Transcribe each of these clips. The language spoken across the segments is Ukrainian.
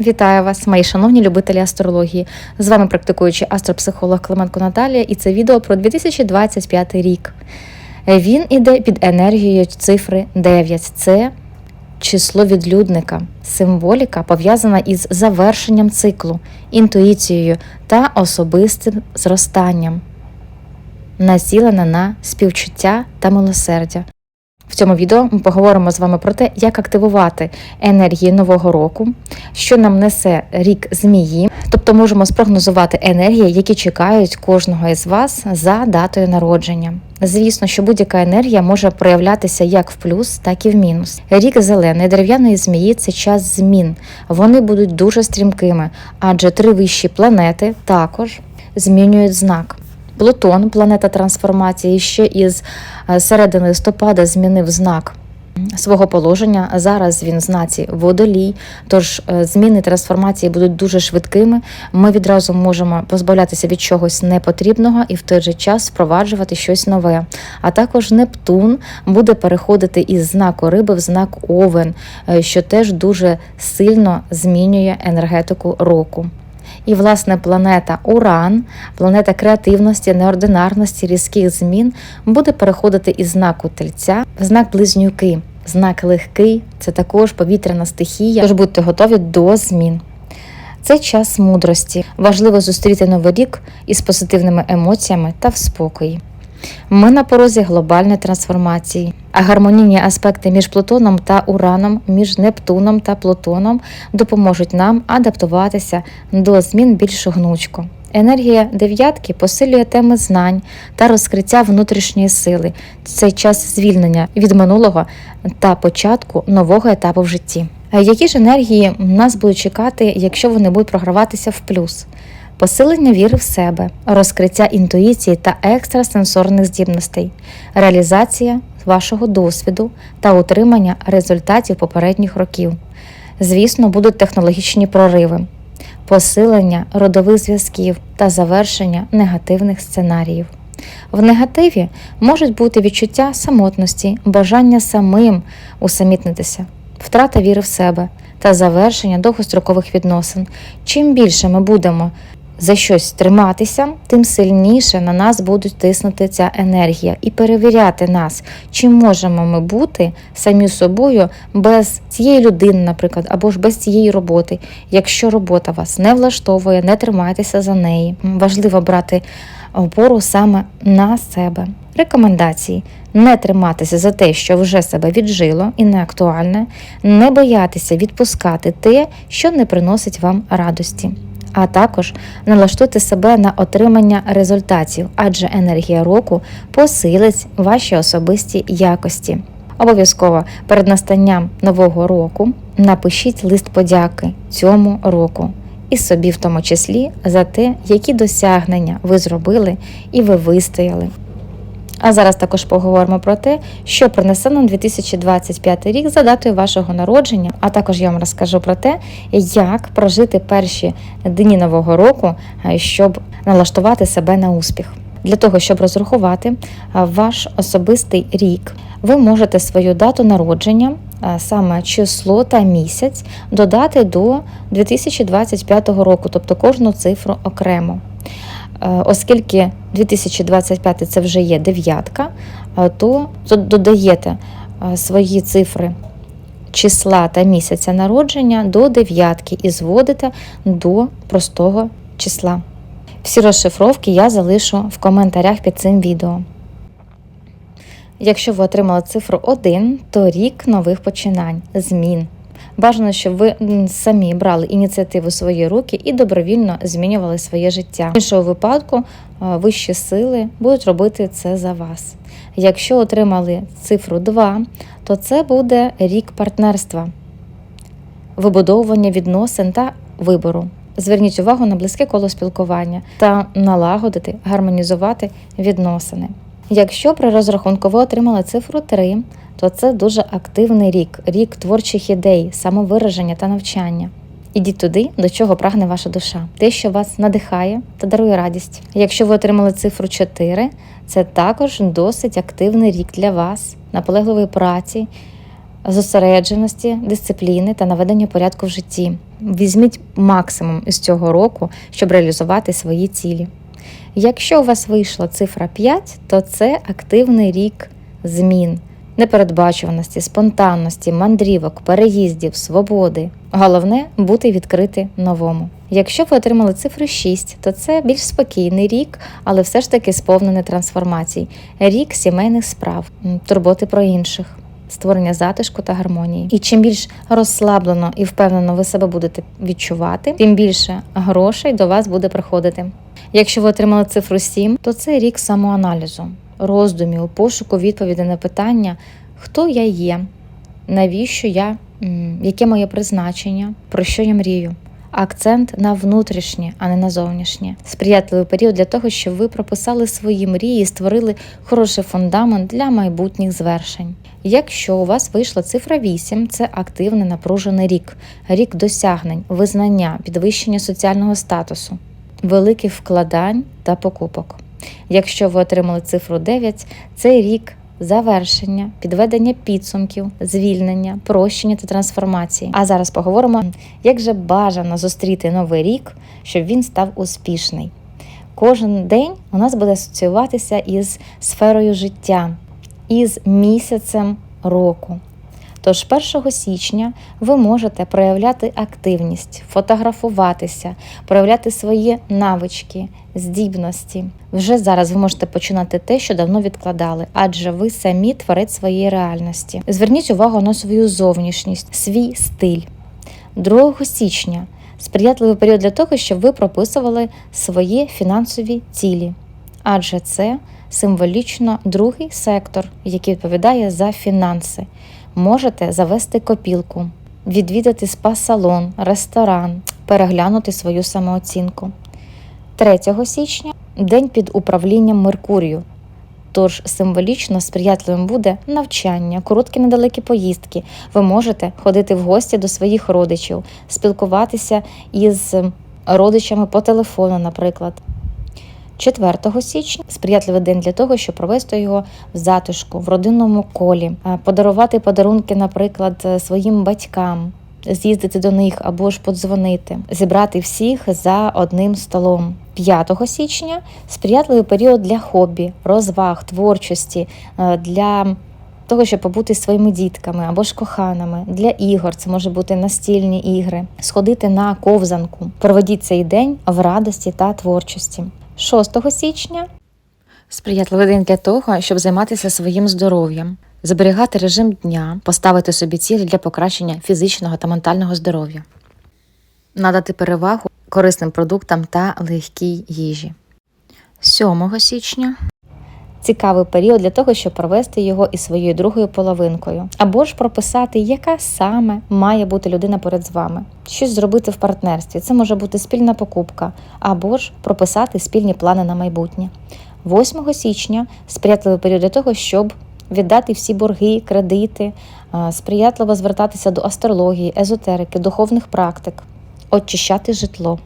Вітаю вас, мої шановні любителі астрології. З вами практикуючий астропсихолог Клименко Наталія, і це відео про 2025 рік. Він іде під енергією цифри 9. Це число відлюдника, символіка пов'язана із завершенням циклу, інтуїцією та особистим зростанням, націлена на співчуття та милосердя. В цьому відео ми поговоримо з вами про те, як активувати енергії нового року, що нам несе рік змії, тобто можемо спрогнозувати енергії, які чекають кожного із вас за датою народження. Звісно, що будь-яка енергія може проявлятися як в плюс, так і в мінус. Рік зеленої дерев'яної змії це час змін. Вони будуть дуже стрімкими, адже три вищі планети також змінюють знак. Плутон, планета трансформації, ще із е, середини листопада змінив знак свого положення. Зараз він в знаці водолій. Тож е, зміни трансформації будуть дуже швидкими. Ми відразу можемо позбавлятися від чогось непотрібного і в той же час впроваджувати щось нове. А також Нептун буде переходити із знаку риби в знак Овен, е, що теж дуже сильно змінює енергетику року. І, власне, планета Уран, планета креативності, неординарності, різких змін, буде переходити із знаку тельця в знак близнюки. Знак легкий це також повітряна стихія, тож будьте готові до змін. Це час мудрості. Важливо зустріти новий рік із позитивними емоціями та в спокої. Ми на порозі глобальної трансформації, а гармонійні аспекти між Плутоном та Ураном, між Нептуном та Плутоном допоможуть нам адаптуватися до змін більш гнучко. Енергія дев'ятки посилює теми знань та розкриття внутрішньої сили. Це час звільнення від минулого та початку нового етапу в житті. Які ж енергії нас будуть чекати, якщо вони будуть програватися в плюс? Посилення віри в себе, розкриття інтуїції та екстрасенсорних здібностей, реалізація вашого досвіду та утримання результатів попередніх років. Звісно, будуть технологічні прориви, посилення родових зв'язків та завершення негативних сценаріїв. В негативі можуть бути відчуття самотності, бажання самим усамітнитися, втрата віри в себе та завершення довгострокових відносин. Чим більше ми будемо за щось триматися, тим сильніше на нас будуть тиснути ця енергія і перевіряти нас, чи можемо ми бути самі собою без цієї людини, наприклад, або ж без цієї роботи. Якщо робота вас не влаштовує, не тримайтеся за неї. Важливо брати опору саме на себе. Рекомендації не триматися за те, що вже себе віджило і не актуальне, не боятися відпускати те, що не приносить вам радості а також налаштуйте себе на отримання результатів, адже енергія року посилить ваші особисті якості. Обов'язково перед настанням нового року напишіть лист подяки цьому року і собі, в тому числі, за те, які досягнення ви зробили і ви вистояли. А зараз також поговоримо про те, що принесе нам 2025 рік за датою вашого народження. А також я вам розкажу про те, як прожити перші дні нового року, щоб налаштувати себе на успіх. Для того, щоб розрахувати ваш особистий рік, ви можете свою дату народження, саме число та місяць, додати до 2025 року, тобто кожну цифру окремо. Е, оскільки 2025 це вже є дев'ятка, е, то додаєте е, свої цифри числа та місяця народження до дев'ятки і зводите до простого числа. Всі розшифровки я залишу в коментарях під цим відео. Якщо ви отримали цифру 1, то рік нових починань, змін. Бажано, щоб ви самі брали ініціативу в свої руки і добровільно змінювали своє життя. В іншому випадку вищі сили будуть робити це за вас. Якщо отримали цифру 2, то це буде рік партнерства, вибудовування відносин та вибору. Зверніть увагу на близьке коло спілкування та налагодити, гармонізувати відносини. Якщо при розрахунку ви отримали цифру 3, то це дуже активний рік, рік творчих ідей, самовираження та навчання. Ідіть туди, до чого прагне ваша душа, те, що вас надихає та дарує радість. Якщо ви отримали цифру 4, це також досить активний рік для вас, наполегливої праці, зосередженості, дисципліни та наведення порядку в житті. Візьміть максимум із цього року, щоб реалізувати свої цілі. Якщо у вас вийшла цифра 5, то це активний рік змін, непередбачуваності, спонтанності, мандрівок, переїздів, свободи. Головне бути відкрити новому. Якщо ви отримали цифру 6, то це більш спокійний рік, але все ж таки сповнений трансформацій. Рік сімейних справ, турботи про інших, створення затишку та гармонії. І чим більш розслаблено і впевнено ви себе будете відчувати, тим більше грошей до вас буде приходити. Якщо ви отримали цифру 7, то це рік самоаналізу, роздумів, пошуку відповіді на питання, хто я є, навіщо я, яке моє призначення, про що я мрію. Акцент на внутрішнє, а не на зовнішнє. Сприятливий період для того, щоб ви прописали свої мрії і створили хороший фундамент для майбутніх звершень. Якщо у вас вийшла цифра 8, це активний напружений рік, рік досягнень, визнання, підвищення соціального статусу, великих вкладань та покупок. Якщо ви отримали цифру 9, це рік завершення, підведення підсумків, звільнення, прощення та трансформації. А зараз поговоримо, як же бажано зустріти новий рік, щоб він став успішний. Кожен день у нас буде асоціюватися із сферою життя, із місяцем року. Тож 1 січня ви можете проявляти активність, фотографуватися, проявляти свої навички, здібності. Вже зараз ви можете починати те, що давно відкладали, адже ви самі творець своєї реальності. Зверніть увагу на свою зовнішність, свій стиль. 2 січня сприятливий період для того, щоб ви прописували свої фінансові цілі, адже це символічно другий сектор, який відповідає за фінанси. Можете завести копілку, відвідати спа-салон, ресторан, переглянути свою самооцінку. 3 січня день під управлінням Меркурію. Тож символічно сприятливим буде навчання, короткі недалекі поїздки. Ви можете ходити в гості до своїх родичів, спілкуватися із родичами по телефону, наприклад. 4 січня сприятливий день для того, щоб провести його в затишку, в родинному колі, е, подарувати подарунки, наприклад, е, своїм батькам, з'їздити до них або ж подзвонити, зібрати всіх за одним столом. 5 січня сприятливий період для хобі, розваг, творчості, е, для того, щоб побути своїми дітками або ж коханими, для ігор, це може бути настільні ігри, сходити на ковзанку. Проведіть цей день в радості та творчості. 6 січня сприятливий день для того, щоб займатися своїм здоров'ям, зберігати режим дня, поставити собі цілі для покращення фізичного та ментального здоров'я, надати перевагу корисним продуктам та легкій їжі. 7 січня цікавий період для того, щоб провести його із своєю другою половинкою, або ж прописати, яка саме має бути людина поряд з вами, щось зробити в партнерстві. Це може бути спільна покупка, або ж прописати спільні плани на майбутнє. 8 січня сприятливий період для того, щоб віддати всі борги, кредити, сприятливо звертатися до астрології, езотерики, духовних практик, очищати житло.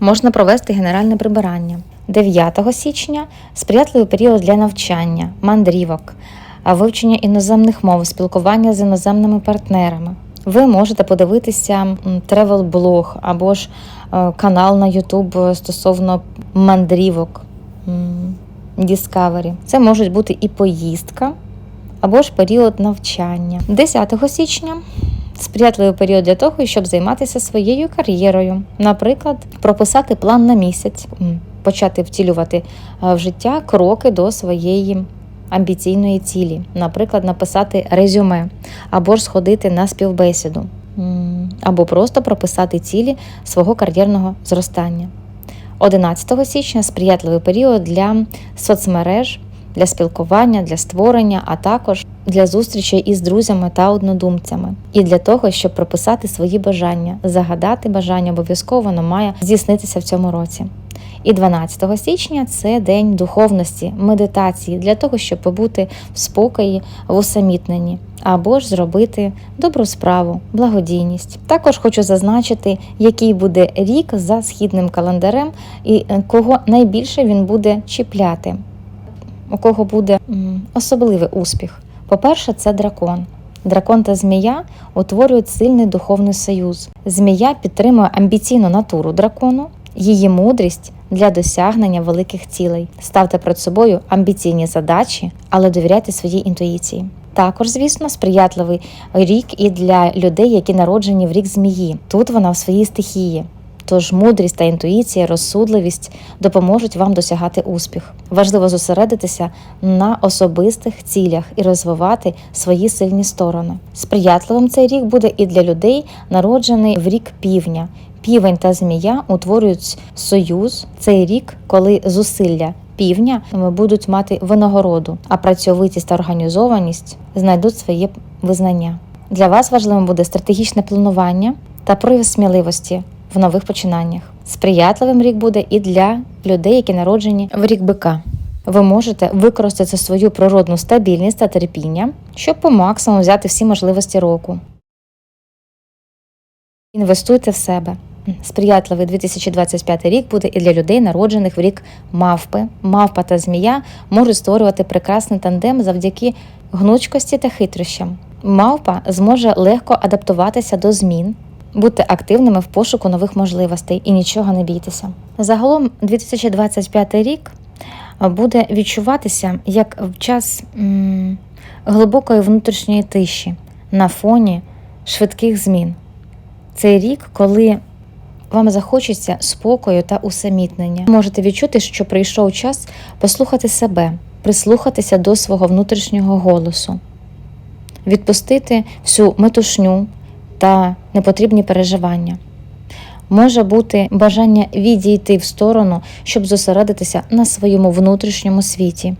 Можна провести генеральне прибирання. 9 січня сприятливий період для навчання, мандрівок, вивчення іноземних мов, спілкування з іноземними партнерами. Ви можете подивитися тревел-блог або ж е, канал на YouTube стосовно мандрівок Discovery. Це можуть бути і поїздка, або ж період навчання. 10 січня сприятливий період для того, щоб займатися своєю кар'єрою. Наприклад, прописати план на місяць, почати втілювати е, в життя кроки до своєї амбіційної цілі. Наприклад, написати резюме, або ж сходити на співбесіду, або просто прописати цілі свого кар'єрного зростання. 11 січня сприятливий період для соцмереж, для спілкування, для створення, а також для зустрічей із друзями та однодумцями. І для того, щоб прописати свої бажання, загадати бажання обов'язково воно має здійснитися в цьому році. І 12 січня це день духовності, медитації для того, щоб побути в спокої, в усамітненні, або ж зробити добру справу, благодійність. Також хочу зазначити, який буде рік за східним календарем і е, кого найбільше він буде чіпляти, у кого буде особливий успіх. По-перше, це дракон. Дракон та змія утворюють сильний духовний союз. Змія підтримує амбіційну натуру дракону, її мудрість для досягнення великих цілей. Ставте перед собою амбіційні задачі, але довіряйте своїй інтуїції. Також, звісно, сприятливий рік і для людей, які народжені в рік змії. Тут вона в своїй стихії. Тож мудрість та інтуїція, розсудливість допоможуть вам досягати успіх. Важливо зосередитися на особистих цілях і розвивати свої сильні сторони. Сприятливим цей рік буде і для людей, народжений в рік півня. Півень та змія утворюють союз цей рік, коли зусилля півня будуть мати винагороду, а працьовитість та організованість знайдуть своє визнання. Для вас важливим буде стратегічне планування та прояв сміливості в нових починаннях. Сприятливим рік буде і для людей, які народжені в рік бика. Ви можете використати свою природну стабільність та терпіння, щоб по максимуму взяти всі можливості року. Інвестуйте в себе. Сприятливий 2025 рік буде і для людей, народжених в рік мавпи. Мавпа та змія можуть створювати прекрасний тандем завдяки гнучкості та хитрощам. Мавпа зможе легко адаптуватися до змін, бути активними в пошуку нових можливостей і нічого не бійтеся. Загалом, 2025 рік буде відчуватися як в час м, глибокої внутрішньої тиші на фоні швидких змін. Цей рік, коли вам захочеться спокою та усамітнення. Можете відчути, що прийшов час послухати себе, прислухатися до свого внутрішнього голосу, відпустити всю метушню та непотрібні переживання. Може бути бажання відійти в сторону, щоб зосередитися на своєму внутрішньому світі.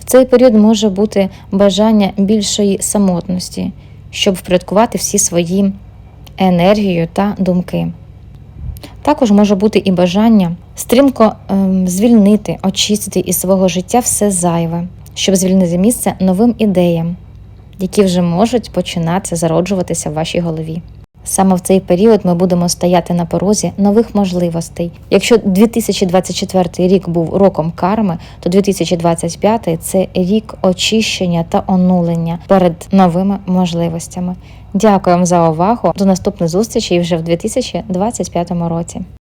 В цей період може бути бажання більшої самотності, щоб впорядкувати всі свої енергію та думки. Також може бути і бажання стрімко ем, звільнити, очистити із свого життя все зайве, щоб звільнити місце новим ідеям, які вже можуть починати зароджуватися в вашій голові. Саме в цей період ми будемо стояти на порозі нових можливостей. Якщо 2024 рік був роком карми, то 2025 – це рік очищення та онулення перед новими можливостями. Дякую вам за увагу. До наступних зустрічей вже в 2025 році.